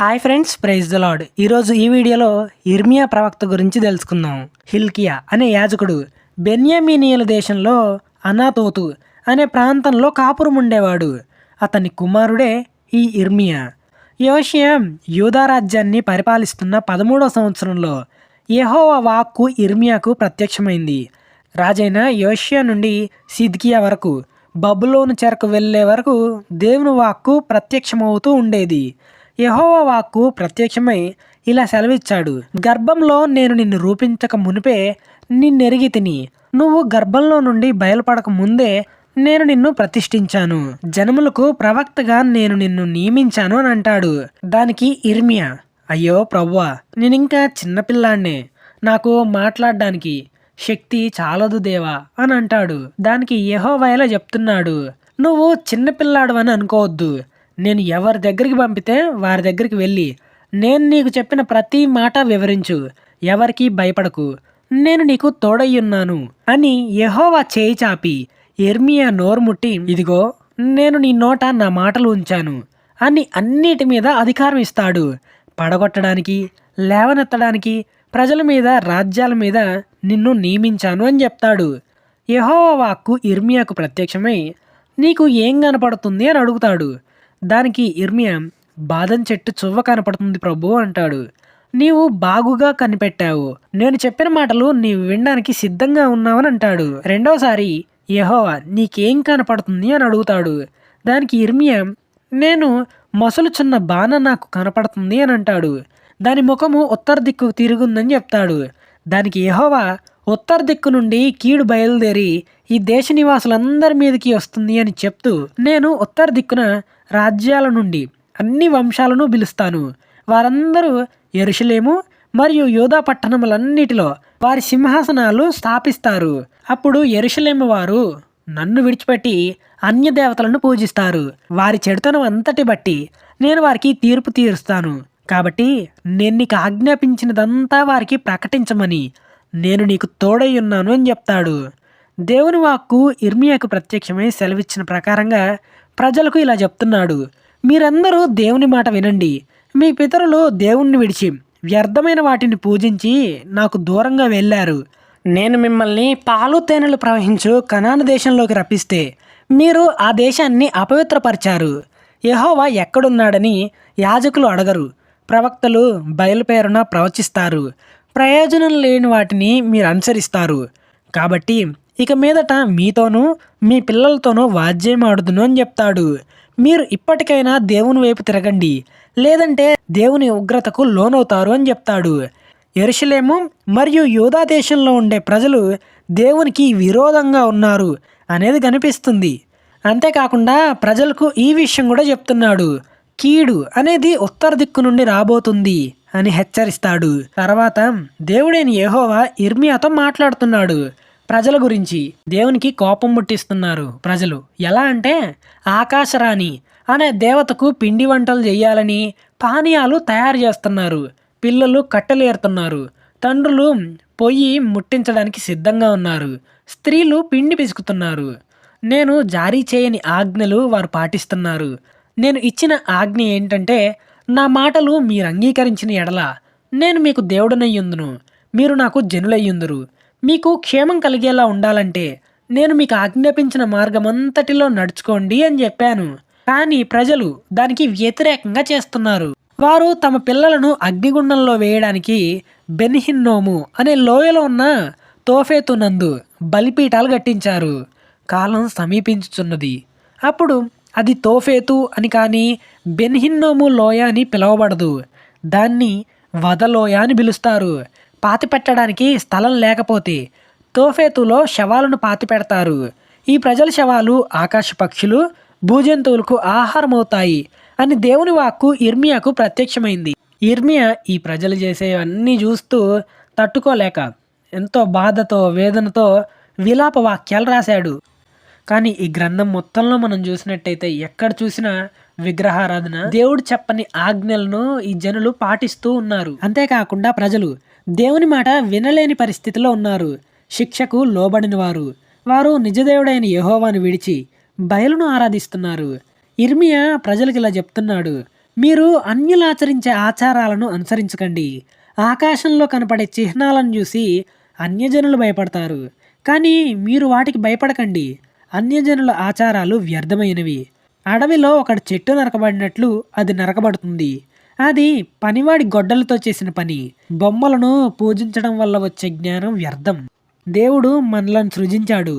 Hi friends praise the Lord ఈరోజు ఈ వీడియోలో ఇర్మియా ప్రవక్త గురించి తెలుసుకుందాం. హిల్కియా అనే యాజకుడు బెన్యామీనియల దేశంలో అనాతోతు అనే ప్రాంతంలో కాపురం ఉండేవాడు. అతని కుమారుడే ఈ ఇర్మియా యోషియా యూదా రాజ్యాన్ని పరిపాలిస్తున్న పదమూడో సంవత్సరంలో యెహోవా వాక్కు ఇర్మియాకు ప్రత్యక్షమైంది. రాజైన యోషియా నుండి సిద్కియా వరకు బబులోను చెరకు వెళ్ళే వరకు దేవుని వాక్కు ప్రత్యక్షమవుతూ ఉండేది. యెహోవా వాక్కు ప్రత్యక్షమై ఇలా సెలవిచ్చాడు గర్భంలో నేను నిన్ను రూపించక మునిపే నిన్నెరిగి తిని నువ్వు గర్భంలో నుండి బయలుపడక ముందే నేను నిన్ను ప్రతిష్ఠించాను. జనములకు ప్రవక్తగా నేను నిన్ను నియమించాను అని అంటాడు. దానికి ఇర్మియా అయ్యో ప్రవ్వా నేనింకా చిన్నపిల్లాన్నే నాకు మాట్లాడడానికి శక్తి చాలదు దేవా అని అంటాడు. దానికి యెహోవాయలా చెప్తున్నాడు నువ్వు చిన్నపిల్లాడు అని అనుకోవద్దు. నేను ఎవరి దగ్గరికి పంపితే వారి దగ్గరికి వెళ్ళి నేను నీకు చెప్పిన ప్రతి మాట వివరించు ఎవరికి భయపడకు నేను నీకు తోడయ్యున్నాను అని యహోవా చేయి చాపి ఎర్మియా నోరుముట్టి ఇదిగో నేను నీ నోట నా మాటలు ఉంచాను అని అన్నిటి మీద అధికారం ఇస్తాడు. పడగొట్టడానికి లేవనెత్తడానికి ప్రజల మీద రాజ్యాల మీద నిన్ను నియమించాను అని చెప్తాడు. యహోవా వాక్కు ఇర్మియాకు ప్రత్యక్షమై నీకు ఏం కనపడుతుంది అని అడుగుతాడు. దానికి ఇర్మియా బాదం చెట్టు చువ్వ కనపడుతుంది ప్రభు అంటాడు. నీవు బాగుగా కనిపెట్టావు. నేను చెప్పిన మాటలు నీవు వినడానికి సిద్ధంగా ఉన్నావని అంటాడు. రెండోసారి యెహోవా నీకేం కనపడుతుంది అని అడుగుతాడు. దానికి ఇర్మియా నేను మసలుచున్న బాణ నాకు కనపడుతుంది అని అంటాడు. దాని ముఖము ఉత్తర దిక్కు తిరుగుందని చెప్తాడు. దానికి యహోవా ఉత్తర దిక్కు నుండి కీడు బయలుదేరి ఈ దేశ నివాసులందరి మీదకి వస్తుంది అని చెప్తూ నేను ఉత్తర దిక్కున రాజ్యాల నుండి అన్ని వంశాలను పిలుస్తాను. వారందరూ ఎరుషలేము మరియు యోధా పట్టణములన్నిటిలో వారి సింహాసనాలు స్థాపిస్తారు. అప్పుడు ఎరుషలేము వారు నన్ను విడిచిపెట్టి అన్య దేవతలను పూజిస్తారు. వారి చెడుతనం అంతటి బట్టి నేను వారికి తీర్పు తీరుస్తాను. కాబట్టి నేను నీకు ఆజ్ఞాపించినదంతా వారికి ప్రకటించమని నేను నీకు తోడై ఉన్నాను అని చెప్తాడు. దేవుని వాక్కు ఇర్మియాకు ప్రత్యక్షమై సెలవిచ్చిన ప్రకారంగా ప్రజలకు ఇలా చెప్తున్నాడు. మీరందరూ దేవుని మాట వినండి. మీ పితరులు దేవుణ్ణి విడిచి వ్యర్థమైన వాటిని పూజించి నాకు దూరంగా వెళ్ళారు. నేను మిమ్మల్ని పాలు తేనెలు ప్రవహించు కనాన దేశంలోకి రప్పిస్తే మీరు ఆ దేశాన్ని అపవిత్రపరిచారు. యహోవా ఎక్కడున్నాడని యాజకులు అడగరు. ప్రవక్తలు బయలుపేరున ప్రవచిస్తారు. ప్రయోజనం లేని వాటిని మీరు అనుసరిస్తారు. కాబట్టి ఇక మీదట మీతోనూ మీ పిల్లలతోనూ వాద్యం ఆడుదును అని చెప్తాడు. మీరు ఇప్పటికైనా దేవుని వైపు తిరగండి. లేదంటే దేవుని ఉగ్రతకు లోనవుతారు అని చెప్తాడు. ఎరుషలేము మరియు యూదా దేశంలో ఉండే ప్రజలు దేవునికి విరోధంగా ఉన్నారు అనేది కనిపిస్తుంది. అంతేకాకుండా ప్రజలకు ఈ విషయం కూడా చెప్తున్నాడు. కీడు అనేది ఉత్తర దిక్కు నుండి రాబోతుంది అని హెచ్చరిస్తాడు. తర్వాత దేవుడైన యహోవా ఇర్మియాతో మాట్లాడుతున్నాడు. ప్రజల గురించి దేవునికి కోపం ముట్టిస్తున్నారు ప్రజలు. ఎలా అంటే ఆకాశరాణి అనే దేవతకు పిండి వంటలు చేయాలని పానీయాలు తయారు చేస్తున్నారు. పిల్లలు కట్టెలేరుతున్నారు తండ్రులు పొయ్యి ముట్టించడానికి సిద్ధంగా ఉన్నారు. స్త్రీలు పిండి పిసుకుతున్నారు. నేను జారీ చేయని ఆజ్ఞలు వారు పాటిస్తున్నారు. నేను ఇచ్చిన ఆజ్ఞ ఏంటంటే నా మాటలు మీరు అంగీకరించిన ఎడల నేను మీకు దేవుడనయ్యుందును. మీరు నాకు జనులయ్యుందురు. మీకు క్షేమం కలిగేలా ఉండాలంటే నేను మీకు ఆజ్ఞాపించిన మార్గమంతటిలో నడుచుకోండి అని చెప్పాను. కానీ ప్రజలు దానికి వ్యతిరేకంగా చేస్తున్నారు. వారు తమ పిల్లలను అగ్నిగుండంలో వేయడానికి బెన్హిన్నోము అనే లోయలో ఉన్న తోఫేతు నందు బలిపీఠాలు కట్టించారు. కాలం సమీపించుచున్నది. అప్పుడు అది తోఫేతు అని కానీ బెన్హిన్నోము లోయ అని పిలవబడదు. దాన్ని వదలోయ అని పిలుస్తారు. పాతిపెట్టడానికి స్థలం లేకపోతే తోఫేతులో శవాలను పాతిపెడతారు. ఈ ప్రజల శవాలు ఆకాశ పక్షులు భూజంతువులకు ఆహారం అవుతాయి అని దేవుని వాక్కు ఇర్మియాకు ప్రత్యక్షమైంది. ఇర్మియా ఈ ప్రజలు చేసేవన్నీ చూస్తూ తట్టుకోలేక ఎంతో బాధతో వేదనతో విలాప వాక్యాలు రాశాడు. కానీ ఈ గ్రంథం మొత్తంలో మనం చూసినట్టయితే ఎక్కడ చూసినా విగ్రహారాధన దేవుడు చెప్పని ఆజ్ఞలను ఈ జనులు పాటిస్తూ ఉన్నారు. అంతేకాకుండా ప్రజలు దేవుని మాట వినలేని పరిస్థితిలో ఉన్నారు. శిక్షకు లోబడిన వారు వారు నిజదేవుడైన యహోవాను విడిచి బయలును ఆరాధిస్తున్నారు. ఇర్మియా ప్రజలకు ఇలా చెప్తున్నాడు మీరు అన్యులు ఆచరించే ఆచారాలను అనుసరించకండి. ఆకాశంలో కనపడే చిహ్నాలను చూసి అన్యజనులు భయపడతారు. కానీ మీరు వాటికి భయపడకండి. అన్యజనుల ఆచారాలు వ్యర్థమైనవి. అడవిలో ఒక చెట్టు నరకబడినట్లు అది నరకబడుతుంది. అది పనివాడి గొడ్డలతో చేసిన పని. బొమ్మలను పూజించడం వల్ల వచ్చే జ్ఞానం వ్యర్థం. దేవుడు మనలను సృజించాడు.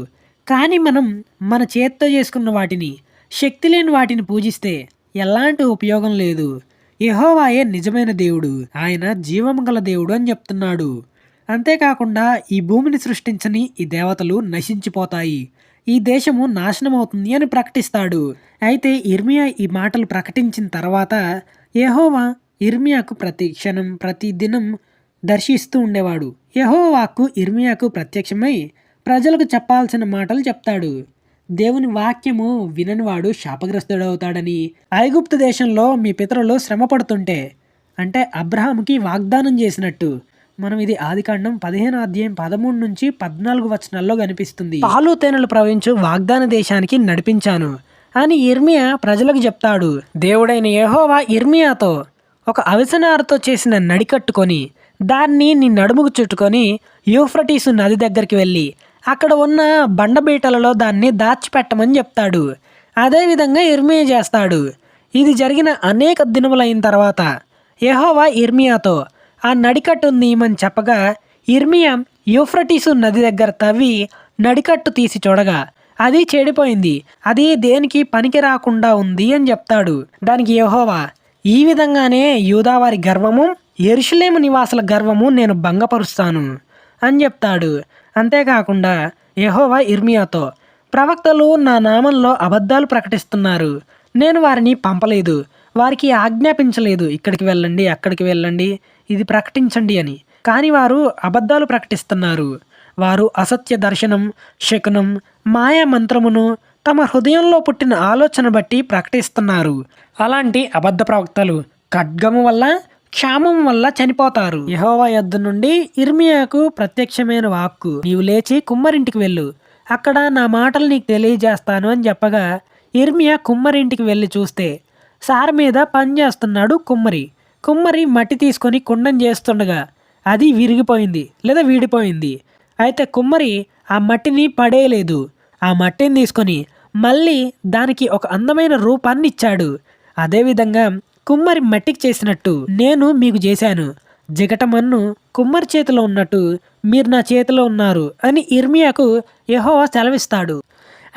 కానీ మనం మన చేత్తో చేసుకున్న వాటిని శక్తి లేని వాటిని పూజిస్తే ఎలాంటి ఉపయోగం లేదు. యహోవాయే నిజమైన దేవుడు. ఆయన జీవం గల దేవుడు అని చెప్తున్నాడు. అంతేకాకుండా ఈ భూమిని సృష్టించని ఈ దేవతలు నశించిపోతాయి. ఈ దేశము నాశనమవుతుంది అని ప్రకటిస్తాడు. అయితే ఇర్మియా ఈ మాటలు ప్రకటించిన తర్వాత యహోవా ఇర్మియాకు ప్రతి క్షణం ప్రతి దినం దర్శిస్తూ ఉండేవాడు. యహోవాకు ఇర్మియాకు ప్రత్యక్షమై ప్రజలకు చెప్పాల్సిన మాటలు చెప్తాడు. దేవుని వాక్యము విననివాడు శాపగ్రస్తుడవుతాడని ఐగుప్తు దేశంలో మీ పితరులు శ్రమ పడుతుంటే అంటే అబ్రహాంకి వాగ్దానం చేసినట్టు మనం ఇది ఆదికాండం పదిహేను అధ్యాయం పదమూడు నుంచి పద్నాలుగు వచనాల్లో కనిపిస్తుంది. పాలు తేనెలు ప్రవహించు వాగ్దాన దేశానికి నడిపించాను. అని ఇర్మియా ప్రజలకు చెప్తాడు. దేవుడైన యహోవా ఇర్మియాతో ఒక అవిసనారతో చేసిన నడి కట్టుకొని దాన్ని నీ నడుముకు చుట్టుకొని యూఫ్రటీసు నది దగ్గరికి వెళ్ళి అక్కడ ఉన్న బండబీటలలో దాన్ని దాచిపెట్టమని చెప్తాడు. అదేవిధంగా ఇర్మియా చేస్తాడు. ఇది జరిగిన అనేక దినములైన తర్వాత యహోవా ఇర్మియాతో ఆ నడికట్టు నీయమని చెప్పగా ఇర్మియా యూఫ్రటీసు నది దగ్గర తవ్వి నడికట్టు తీసి చూడగా అది చెడిపోయింది. అది దేనికి పనికి రాకుండా ఉంది అని చెప్తాడు. దానికి యహోవా ఈ విధంగానే యూదావారి గర్వము ఎరుషులేము నివాసుల గర్వము నేను భంగపరుస్తాను అని చెప్తాడు. అంతేకాకుండా యహోవా ఇర్మియాతో ప్రవక్తలు నా నామంలో అబద్ధాలు ప్రకటిస్తున్నారు. నేను వారిని పంపలేదు. వారికి ఆజ్ఞాపించలేదు ఇక్కడికి వెళ్ళండి అక్కడికి వెళ్ళండి ఇది ప్రకటించండి అని. కానీ వారు అబద్ధాలు ప్రకటిస్తున్నారు. వారు అసత్య దర్శనం శకునం మాయా మంత్రమును తమ హృదయంలో పుట్టిన ఆలోచన బట్టి ప్రకటిస్తున్నారు. అలాంటి అబద్ధ ప్రవక్తలు ఖడ్గము వల్ల క్షామం వల్ల చనిపోతారు. యహోవా యొద్ద నుండి ఇర్మియాకు ప్రత్యక్షమైన వాక్కు. నీవు లేచి కుమ్మరింటికి వెళ్ళు. అక్కడ నా మాటలు నీకు తెలియజేస్తాను అని చెప్పగా ఇర్మియా కుమ్మరింటికి వెళ్ళి చూస్తే సార్ మీద పని చేస్తున్నాడు కుమ్మరి. కుమ్మరి మట్టి తీసుకొని కుండం చేస్తుండగా అది విరిగిపోయింది లేదా వీడిపోయింది. అయితే కుమ్మరి ఆ మట్టిని పడేయలేదు. ఆ మట్టిని తీసుకొని మళ్ళీ దానికి ఒక అందమైన రూపాన్ని ఇచ్చాడు. అదేవిధంగా కుమ్మరి మట్టికి చేసినట్టు నేను మీకు చేశాను. జిగటమన్ను కుమ్మరి చేతిలో ఉన్నట్టు మీరు నా చేతిలో ఉన్నారు అని ఇర్మియాకు యహోవా సెలవిస్తాడు.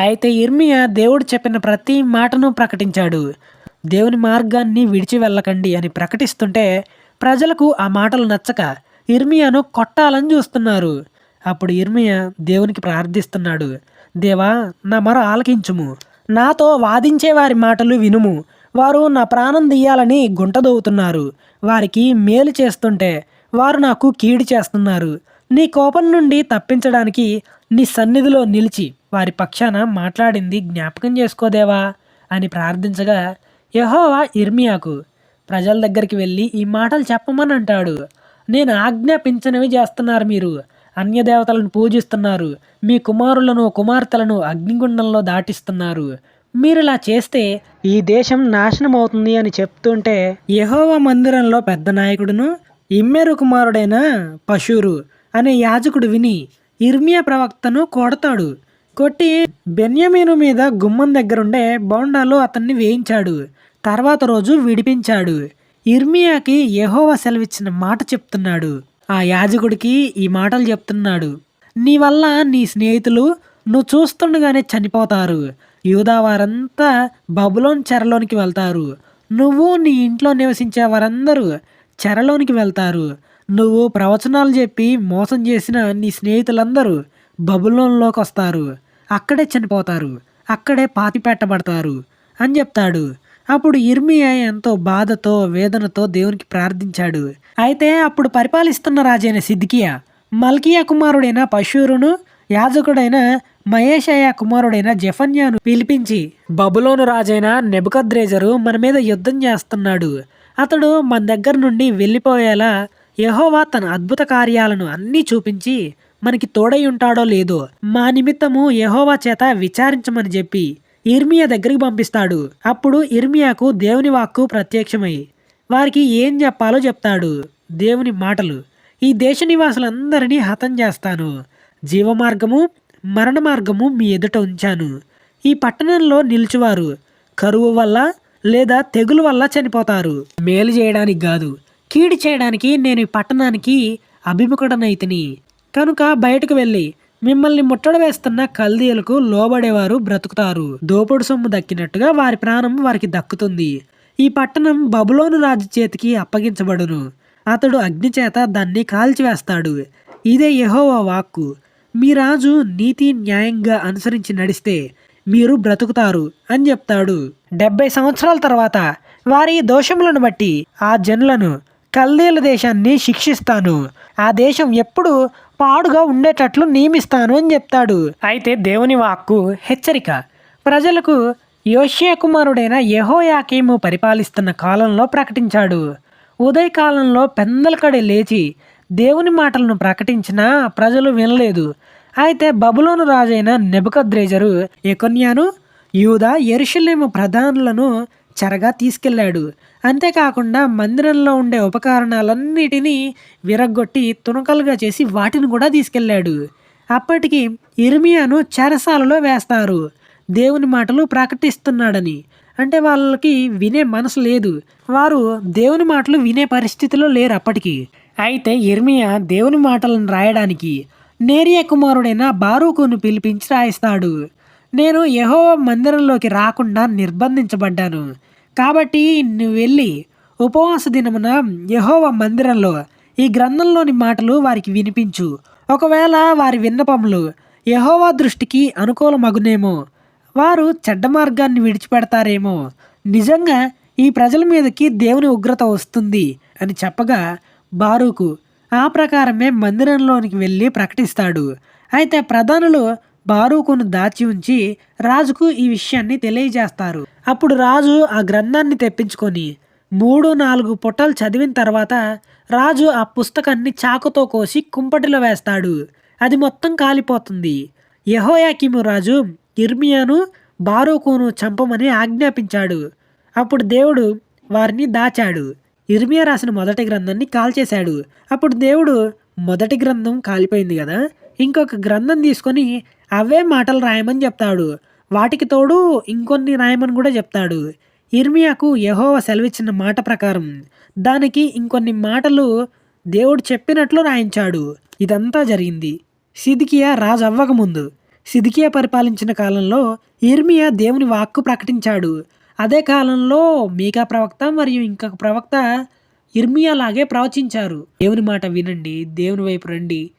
అయితే ఇర్మియా దేవుడు చెప్పిన ప్రతి మాటను ప్రకటించాడు. దేవుని మార్గాన్ని విడిచి వెళ్ళకండి అని ప్రకటిస్తుంటే ప్రజలకు ఆ మాటలు నచ్చక ఇర్మియాను కొట్టాలని చూస్తున్నారు. అప్పుడు ఇర్మియా దేవునికి ప్రార్థిస్తున్నాడు. దేవా నా మర ఆలకించుము. నాతో వాదించే వారి మాటలు వినుము. వారు నా ప్రాణం తీయాలని గుంటదవుతున్నారు. వారికి మేలు చేస్తుంటే వారు నాకు కీడు చేస్తున్నారు. నీ కోపం నుండి తప్పించడానికి నీ సన్నిధిలో నిలిచి వారి పక్షాన మాట్లాడింది జ్ఞాపకం చేసుకోదేవా అని ప్రార్థించగా యహోవా ఇర్మియాకు ప్రజల దగ్గరికి వెళ్ళి ఈ మాటలు చెప్పమని అంటాడు నేను ఆజ్ఞాపించినవి చేస్తున్నారు మీరు. అన్యదేవతలను పూజిస్తున్నారు. మీ కుమారులను కుమార్తెలను అగ్నిగుండంలో దాటిస్తున్నారు. మీరు ఇలా చేస్తే ఈ దేశం నాశనం అవుతుంది అని చెప్తుంటే యహోవా మందిరంలో పెద్ద నాయకుడును ఇమ్మెరు కుమారుడైన పశురు అనే యాజకుడు విని ఇర్మియా ప్రవక్తను కొడతాడు. కొట్టి బెన్యమీను మీద గుమ్మం దగ్గరుండే బౌండాలో అతన్ని వేయించాడు. తర్వాత రోజు విడిపించాడు. ఇర్మియాకి యహోవ సెలవిచ్చిన మాట చెప్తున్నాడు. ఆ యాజకుడికి ఈ మాటలు చెప్తున్నాడు. నీ వల్ల నీ స్నేహితులు నువ్వు చూస్తుండగానే చనిపోతారు. యూదా వారంతా బబులోన్ చెరలోనికి వెళ్తారు. నువ్వు నీ ఇంట్లో నివసించే వారందరూ చెరలోనికి వెళ్తారు. నువ్వు ప్రవచనాలు చెప్పి మోసం చేసిన నీ స్నేహితులందరూ బబులోన్లోకి వస్తారు. అక్కడే చనిపోతారు. అక్కడే పాతి పెట్టబడతారు అని చెప్తాడు. అప్పుడు ఇర్మియా ఎంతో బాధతో వేదనతో దేవునికి ప్రార్థించాడు. అయితే అప్పుడు పరిపాలిస్తున్న రాజైన సిద్కియా మల్కియా కుమారుడైన పశూరును యాజకుడైన మహేషయ కుమారుడైన జఫన్యాను పిలిపించి బబులోను రాజైన నెబద్రేజరు మన మీద యుద్ధం చేస్తున్నాడు. అతడు మన దగ్గర నుండి వెళ్ళిపోయేలా యహోవా తన అద్భుత కార్యాలను అన్నీ చూపించి మనకి తోడై ఉంటాడో లేదో మా నిమిత్తము యహోవా చేత విచారించమని చెప్పి ఇర్మియా దగ్గరికి పంపిస్తాడు. అప్పుడు ఇర్మియాకు దేవుని వాక్కు ప్రత్యక్షమై వారికి ఏం చెప్పాలో చెప్తాడు దేవుని మాటలు. ఈ దేశ నివాసులందరినీ హతం చేస్తాను. జీవమార్గము మరణ మార్గము మీ ఎదుట ఉంచాను. ఈ పట్టణంలో నిలిచువారు. కరువు వల్ల లేదా తెగులు వల్ల చనిపోతారు. మేలు చేయడానికి కాదు కీడి చేయడానికి నేను ఈ పట్టణానికి అభిముఖుడనైతిని కనుక బయటకు వెళ్ళి మిమ్మల్ని ముట్టడ వేస్తున్న కల్దీలకు లోబడేవారు బ్రతుకుతారు. దోపుడు సొమ్ము దక్కినట్టుగా వారి ప్రాణం వారికి దక్కుతుంది. ఈ పట్టణం బబులోను రాజు చేతికి అప్పగించబడును. అతడు అగ్ని చేత దాన్ని కాల్చివేస్తాడు. ఇదే యహోవా వాక్కు. మీ రాజు నీతి న్యాయంగా అనుసరించి నడిస్తే మీరు బ్రతుకుతారు అని చెప్తాడు. డెబ్బై సంవత్సరాల తర్వాత వారి దోషములను బట్టి ఆ జనులను కల్దీల దేశాన్ని శిక్షిస్తాను. ఆ దేశం ఎప్పుడు పాడుగా ఉండేటట్లు నియమిస్తాను అని చెప్తాడు. అయితే దేవుని వాక్కు హెచ్చరిక. ప్రజలకు యోషియా కుమారుడైన యహోయాకీము పరిపాలిస్తున్న కాలంలో ప్రకటించాడు. ఉదయకాలంలో పెందలకడే లేచి దేవుని మాటలను ప్రకటించినా ప్రజలు వినలేదు. అయితే బబులోను రాజైన నెబద్రేజరు ఎకొన్యాను యూదా ఎరుషలేము ప్రధానులను చెరగా తీసుకెళ్ళాడు. అంతేకాకుండా మందిరంలో ఉండే ఉపకరణాలన్నిటినీ విరగ్గొట్టి తునకలుగా చేసి వాటిని కూడా తీసుకెళ్ళాడు. అప్పటికి ఇర్మియాను చెరసాలలో వేస్తారు. దేవుని మాటలు ప్రకటిస్తున్నాడని. అంటే వాళ్ళకి వినే మనసు లేదు. వారు దేవుని మాటలు వినే పరిస్థితిలో లేరు అప్పటికి. అయితే ఇర్మియా దేవుని మాటలను రాయడానికి నేరియ కుమారుడైన బారూకును పిలిపించి రాయిస్తాడు. నేను యహో మందిరంలోకి రాకుండా నిర్బంధించబడ్డాను. కాబట్టి నువ్వు వెళ్ళి ఉపవాస దినమున యహోవ మందిరంలో ఈ గ్రంథంలోని మాటలు వారికి వినిపించు. ఒకవేళ వారి విన్నపములు యహోవా దృష్టికి అనుకూలమగునేమో వారు చెడ్డ మార్గాన్ని విడిచిపెడతారేమో. నిజంగా ఈ ప్రజల మీదకి దేవుని ఉగ్రత వస్తుంది అని చెప్పగా బారూకు ఆ ప్రకారమే మందిరంలోనికి వెళ్ళి ప్రకటిస్తాడు. అయితే ప్రధానులు బారూకును దాచి ఉంచి రాజుకు ఈ విషయాన్ని తెలియజేస్తారు. అప్పుడు రాజు ఆ గ్రంథాన్ని తెప్పించుకొని మూడు నాలుగు పుటలు చదివిన తర్వాత రాజు ఆ పుస్తకాన్ని చాకుతో కోసి కుంపటిలో వేస్తాడు. అది మొత్తం కాలిపోతుంది. యహోయాకిము రాజు ఇర్మియాను బారూకును చంపమని ఆజ్ఞాపించాడు. అప్పుడు దేవుడు వారిని దాచాడు. ఇర్మియా రాసిన మొదటి గ్రంథాన్ని కాల్చేశాడు. అప్పుడు దేవుడు మొదటి గ్రంథం కాలిపోయింది కదా ఇంకొక గ్రంథం తీసుకొని అవే మాటలు రాయమని చెప్తాడు. వాటికి తోడు ఇంకొన్ని రాయమని కూడా చెప్తాడు. ఇర్మియాకు యహోవ సెలవిచ్చిన మాట ప్రకారం దానికి ఇంకొన్ని మాటలు దేవుడు చెప్పినట్లు రాయించాడు. ఇదంతా జరిగింది. సిదికియా రాజు అవ్వకముందు సిదికియా పరిపాలించిన కాలంలో ఇర్మియా దేవుని వాక్కు ప్రకటించాడు. అదే కాలంలో మీకా ప్రవక్త మరియు ఇంకొక ప్రవక్త ఇర్మియా లాగే ప్రవచించారు. దేవుని మాట వినండి దేవుని వైపు రండి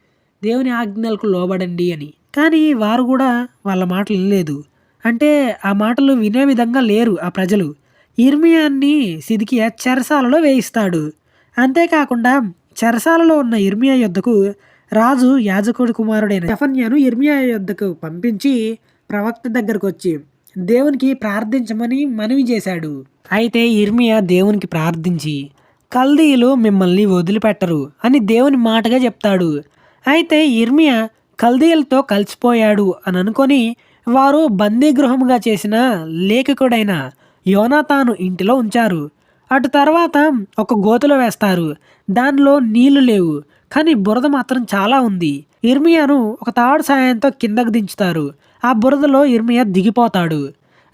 దేవుని ఆజ్ఞలకు లోబడండి అని. కానీ వారు కూడా వాళ్ళ మాటలు వినలేదు. అంటే ఆ మాటలు వినే విధంగా లేరు ఆ ప్రజలు. ఇర్మియాన్ని సిదికియా చెరసాలలో వేయిస్తాడు. అంతేకాకుండా చెరసాలలో ఉన్న ఇర్మియా యొద్దకు రాజు యాజకుడి కుమారుడైన జఫన్యాను ఇర్మియా యొద్దకు పంపించి ప్రవక్త దగ్గరకు వచ్చి దేవునికి ప్రార్థించమని మనవి చేశాడు. అయితే ఇర్మియా దేవునికి ప్రార్థించి కల్దీయులు మిమ్మల్ని వదిలిపెట్టరు అని దేవుని మాటగా చెప్తాడు. అయితే ఇర్మియా కల్దీయులతో కలిసిపోయాడు అని అనుకొని వారు బందీగృహంగా చేసిన లేఖకుడైన యోనాతాను ఇంటిలో ఉంచారు. అటు తర్వాత ఒక గోతులో వేస్తారు. దానిలో నీళ్ళు లేవు. కానీ బురద మాత్రం చాలా ఉంది. ఇర్మియాను ఒక తాడు సాయంతో కిందకు దించుతారు. ఆ బురదలో ఇర్మియా దిగిపోతాడు.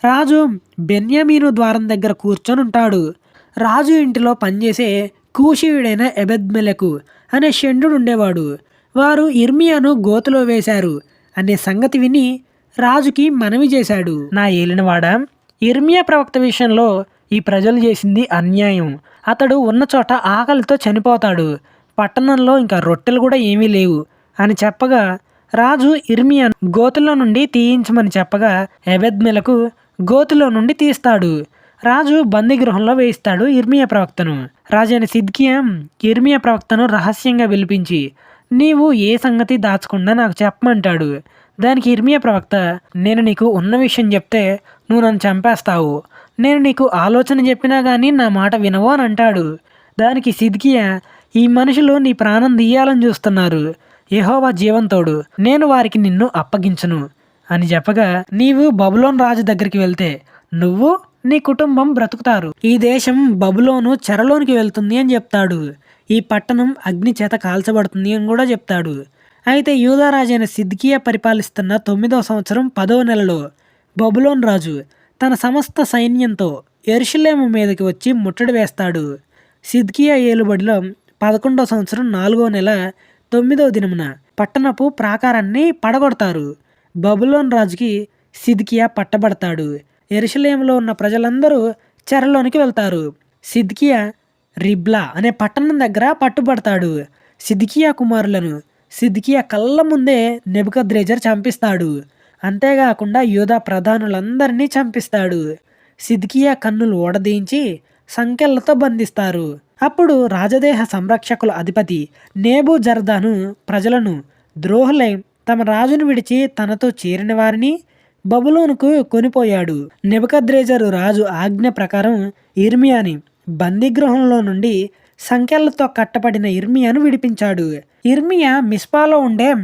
రాజు బెన్యామీను ద్వారం దగ్గర కూర్చొని ఉంటాడు. రాజు ఇంటిలో పనిచేసే కూషీయుడైన ఎబెద్మెలకు అనే షండు ఉండేవాడు వారు ఇర్మియాను గోతులో వేశారు అనే సంగతి విని రాజుకి మనవి చేశాడు. నా ఏలినవాడ ఇర్మియా ప్రవక్త విషయంలో ఈ ప్రజలు చేసింది అన్యాయం. అతడు ఉన్న చోట ఆకలితో చనిపోతాడు. పట్టణంలో ఇంకా రొట్టెలు కూడా ఏమీ లేవు అని చెప్పగా రాజు ఇర్మియాను గోతులో నుండి తీయించమని చెప్పగా ఎబెద్మెలకు గోతులో నుండి తీస్తాడు. రాజు బందీగృహంలో వేయిస్తాడు ఇర్మియా ప్రవక్తను. రాజైన సిద్కియం ఇర్మియా ప్రవక్తను రహస్యంగా పిలిపించి నీవు ఏ సంగతి దాచకుండా నాకు చెప్పమంటాడు. దానికి ఇర్మియా ప్రవక్త నేను నీకు ఉన్న విషయం చెప్తే నువ్వు నన్ను చంపేస్తావు. నేను నీకు ఆలోచన చెప్పినా కానీ నా మాట వినవు అని అంటాడు. దానికి సిద్కియా ఈ మనుషులు నీ ప్రాణం తీయాలని చూస్తున్నారు. యహోవా జీవంతోడు నేను వారికి నిన్ను అప్పగించను. అని చెప్పగా నీవు బబులోన్ రాజు దగ్గరికి వెళ్తే నువ్వు నీ కుటుంబం బ్రతుకుతారు. ఈ దేశం బబులోను చెరలోనికి వెళ్తుంది అని చెప్తాడు. ఈ పట్టణం అగ్ని చేత కాల్చబడుతుంది అని కూడా చెప్తాడు. అయితే యూదారాజైన సిద్కియా పరిపాలిస్తున్న తొమ్మిదవ సంవత్సరం పదవ నెలలో బబులోన్ రాజు తన సమస్త సైన్యంతో ఎరుషులేము మీదకి వచ్చి ముట్టడి వేస్తాడు. సిద్కియా ఏలుబడిలో పదకొండవ సంవత్సరం నాలుగో నెల తొమ్మిదవ దినమున పట్టణపు ప్రాకారాన్ని పడగొడతారు. బబులోన్ రాజుకి సిద్కియా పట్టబడతాడు. ఎరుషలేములో ఉన్న ప్రజలందరూ చెరలోనికి వెళ్తారు. సిద్కియా రిబ్లా అనే పట్టణం దగ్గర పట్టుబడతాడు. సిద్కియా కుమారులను. సిద్కియా కళ్ళ ముందే నెబుకద్రేజర్ చంపిస్తాడు. అంతేకాకుండా యోధా ప్రధానులందరినీ చంపిస్తాడు. సిద్కియా కన్నులు ఓడదీయించి సంఖ్యలతో బంధిస్తారు. అప్పుడు రాజదేహ సంరక్షకుల అధిపతి నేబు జర్దాను ప్రజలను ద్రోహులై తమ రాజును విడిచి తనతో చేరిన వారిని బబులోనుకు కొనిపోయాడు. నెబకద్రేజరు రాజు ఆజ్ఞ ప్రకారం ఇర్మియాని బందీగృహంలో నుండి సంఖ్యలతో కట్టబడిన ఇర్మియాను విడిపించాడు. ఇర్మియా మిస్పాలో ఉండే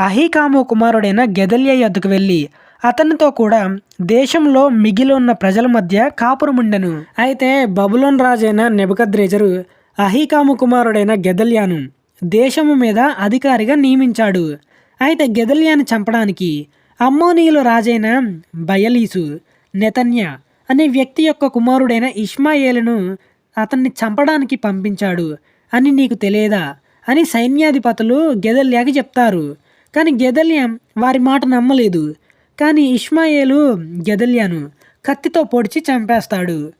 అహీకాము కుమారుడైన గెదల్య యొద్దకు వెళ్ళి అతనితో కూడా దేశంలో మిగిలి ఉన్న ప్రజల మధ్య కాపురముండెను అయితే బబులోన్ రాజైన నెబద్రేజరు అహీకాము కుమారుడైన గెదల్యాను దేశము మీద అధికారిగా నియమించాడు. అయితే గెదల్యాను చంపడానికి అమ్మోనీయులు రాజైన బయలీసు నెతన్య అనే వ్యక్తి యొక్క కుమారుడైన ఇష్మాయేలును అతన్ని చంపడానికి పంపించాడు. అని నీకు తెలియదా? అని సైన్యాధిపతులు గెదల్యాకి చెప్తారు. కానీ గెదల్యం వారి మాట నమ్మలేదు. కానీ ఇష్మాయేలు గెదల్యాను కత్తితో పొడిచి చంపేస్తాడు.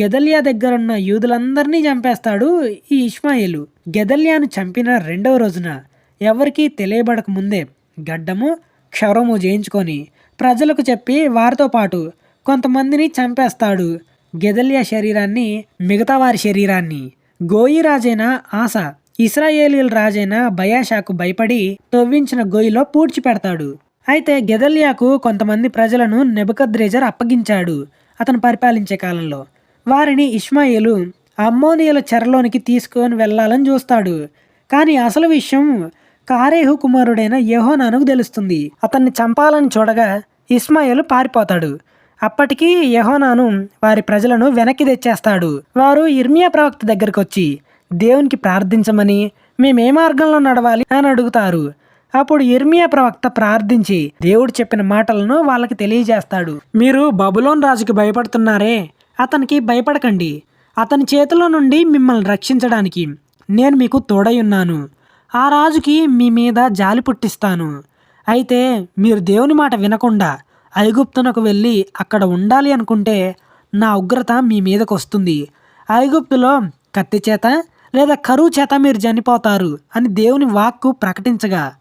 గెదల్యా దగ్గరున్న యూదులందరినీ చంపేస్తాడు ఈ ఇష్మాయేలు. గెదల్యాను చంపిన రెండవ రోజున ఎవరికీ తెలియబడక ముందే గడ్డము క్షవరము చేయించుకొని ప్రజలకు చెప్పి వారితో పాటు కొంతమందిని చంపేస్తాడు. గెదల్యా శరీరాన్ని మిగతా వారి శరీరాన్ని. గోయి రాజైన ఆశ ఇస్రాయేలీల రాజైన బయాషాకు భయపడి తవ్వించిన గోయిలో పూడ్చిపెడతాడు అయితే గెదల్యాకు కొంతమంది ప్రజలను నెబద్రేజర్ అప్పగించాడు అతను పరిపాలించే కాలంలో. వారిని ఇష్మాయేలు అమ్మోనియల చెరలోనికి తీసుకొని వెళ్ళాలని చూస్తాడు. కానీ అసలు విషయం కారేహు కుమారుడైన యహోనానుకు తెలుస్తుంది. అతన్ని చంపాలని చూడగా ఇస్మాయిలు పారిపోతాడు. అప్పటికీ యెహోనాను వారి ప్రజలను వెనక్కి తెచ్చేస్తాడు. వారు ఇర్మియా ప్రవక్త దగ్గరకు వచ్చి దేవునికి ప్రార్థించమని మేమే మార్గంలో నడవాలి? అని అడుగుతారు. అప్పుడు ఇర్మియా ప్రవక్త ప్రార్థించి దేవుడు చెప్పిన మాటలను వాళ్ళకి తెలియజేస్తాడు. మీరు బబులోన్ రాజుకి భయపడుతున్నారే? అతనికి భయపడకండి. అతని చేతిలో నుండి మిమ్మల్ని రక్షించడానికి నేను మీకు తోడై ఉన్నాను. ఆ రాజుకి మీ మీద జాలి పుట్టిస్తాను. అయితే మీరు దేవుని మాట వినకుండా ఐగుప్తునకు వెళ్ళి అక్కడ ఉండాలి అనుకుంటే నా ఉగ్రత మీ మీదకు వస్తుంది. ఐగుప్తులో కత్తి చేత లేదా కరువు చేత మీరు చనిపోతారు అని దేవుని వాక్కు ప్రకటించగా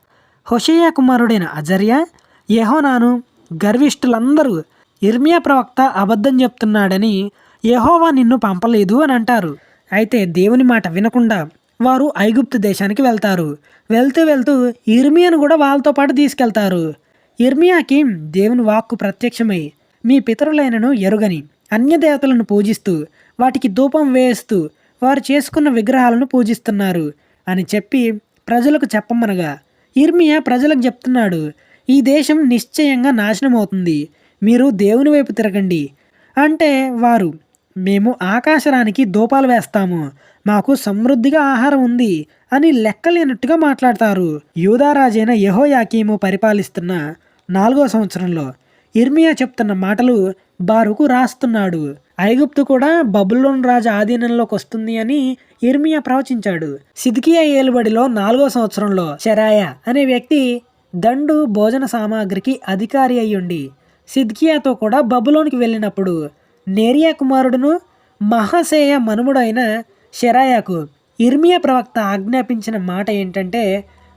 హుషయ్య కుమారుడైన అజర్య యెహోనాను గర్విష్ఠులందరూ ఇర్మియా ప్రవక్త అబద్ధం చెప్తున్నాడని యహోవా నిన్ను పంపలేదు అని అంటారు. అయితే దేవుని మాట వినకుండా వారు ఐగుప్తు దేశానికి వెళ్తారు. వెళ్తూ వెళ్తూ ఇర్మియాను కూడా వాళ్ళతో పాటు తీసుకెళ్తారు. ఇర్మియాకి దేవుని వాక్కు ప్రత్యక్షమై మీ పితరులైనను ఎరుగని అన్యదేవతలను పూజిస్తూ వాటికి ధూపం వేస్తూ వారు చేసుకున్న విగ్రహాలను పూజిస్తున్నారు అని చెప్పి ప్రజలకు చెప్పమనగా ఇర్మియా ప్రజలకు చెప్తున్నాడు ఈ దేశం నిశ్చయంగా నాశనం అవుతుంది మీరు దేవుని వైపు తిరగండి. అంటే వారు మేము ఆకాశరానికి దూపాలు వేస్తాము మాకు సమృద్ధిగా ఆహారం ఉంది అని లెక్కలేనట్టుగా మాట్లాడతారు. యూదారాజైన యహోయాకీము పరిపాలిస్తున్న నాలుగో సంవత్సరంలో ఇర్మియా చెప్తున్న మాటలు బారుకు రాస్తున్నాడు. ఐగుప్తు కూడా బబులోన్ రాజు ఆధీనంలోకి వస్తుంది అని ఇర్మియా ప్రవచించాడు. సిద్కియా ఏలుబడిలో నాలుగో సంవత్సరంలో శరాయ అనే వ్యక్తి దండు భోజన సామాగ్రికి అధికారి అయ్యుండి సిద్కియాతో కూడా బబులోనికి వెళ్ళినప్పుడు నేరియా కుమారుడును మహాసేయ మనుముడైన షెరాయాకు ఇర్మియా ప్రవక్త ఆజ్ఞాపించిన మాట ఏంటంటే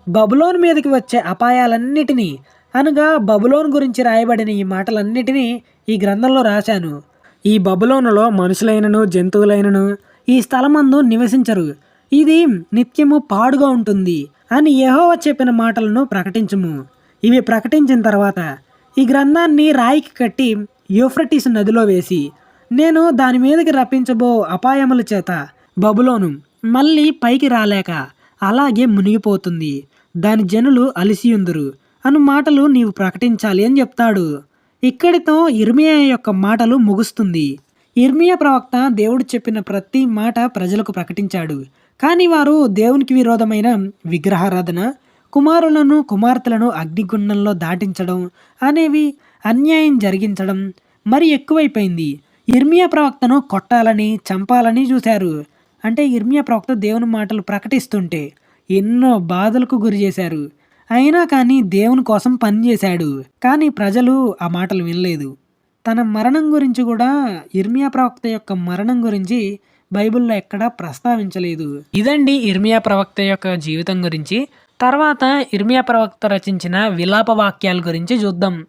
బబులోన్ మీదకి వచ్చే అపాయాలన్నిటినీ అనగా బబులోన్ గురించి రాయబడిన ఈ మాటలన్నిటినీ ఈ గ్రంథంలో రాశాను. ఈ బబులోనులో మనుషులైనను జంతువులైనను ఈ స్థలమందు నివసించరు. ఇది నిత్యము పాడుగా ఉంటుంది అని యహోవ చెప్పిన మాటలను ప్రకటించము. ఇవి ప్రకటించిన తర్వాత ఈ గ్రంథాన్ని రాయికి కట్టి యూఫ్రటీస్ నదిలో వేసి నేను దాని మీదకి రప్పించబో అపాయముల చేత బబులోను మళ్ళీ పైకి రాలేక అలాగే మునిగిపోతుంది. దాని జనులు అలిసియుందురు అను మాటలు నీవు ప్రకటించాలి అని చెప్తాడు. ఇక్కడితో ఇర్మియా యొక్క మాటలు ముగుస్తుంది. ఇర్మియా ప్రవక్త దేవుడు చెప్పిన ప్రతి మాట ప్రజలకు ప్రకటించాడు. కానీ వారు దేవునికి విరోధమైన విగ్రహారాధన కుమారులను కుమార్తెలను అగ్నిగుండంలో దాటించడం అనేవి అన్యాయం జరిగించడం మరి ఎక్కువైపోయింది. ఇర్మియా ప్రవక్తను కొట్టాలని చంపాలని చూశారు. అంటే ఇర్మియా ప్రవక్త దేవుని మాటలు ప్రకటిస్తుంటే ఎన్నో బాధలకు గురి చేశారు. అయినా కానీ దేవుని కోసం పనిచేశాడు కానీ ప్రజలు ఆ మాటలు వినలేదు. తన మరణం గురించి కూడా ఇర్మియా ప్రవక్త యొక్క మరణం గురించి బైబిల్లో ఎక్కడా ప్రస్తావించలేదు. ఇదండి ఇర్మియా ప్రవక్త యొక్క జీవితం గురించి. తర్వాత ఇర్మియా ప్రవక్త రచించిన విలాప వాక్యాల గురించి చూద్దాం.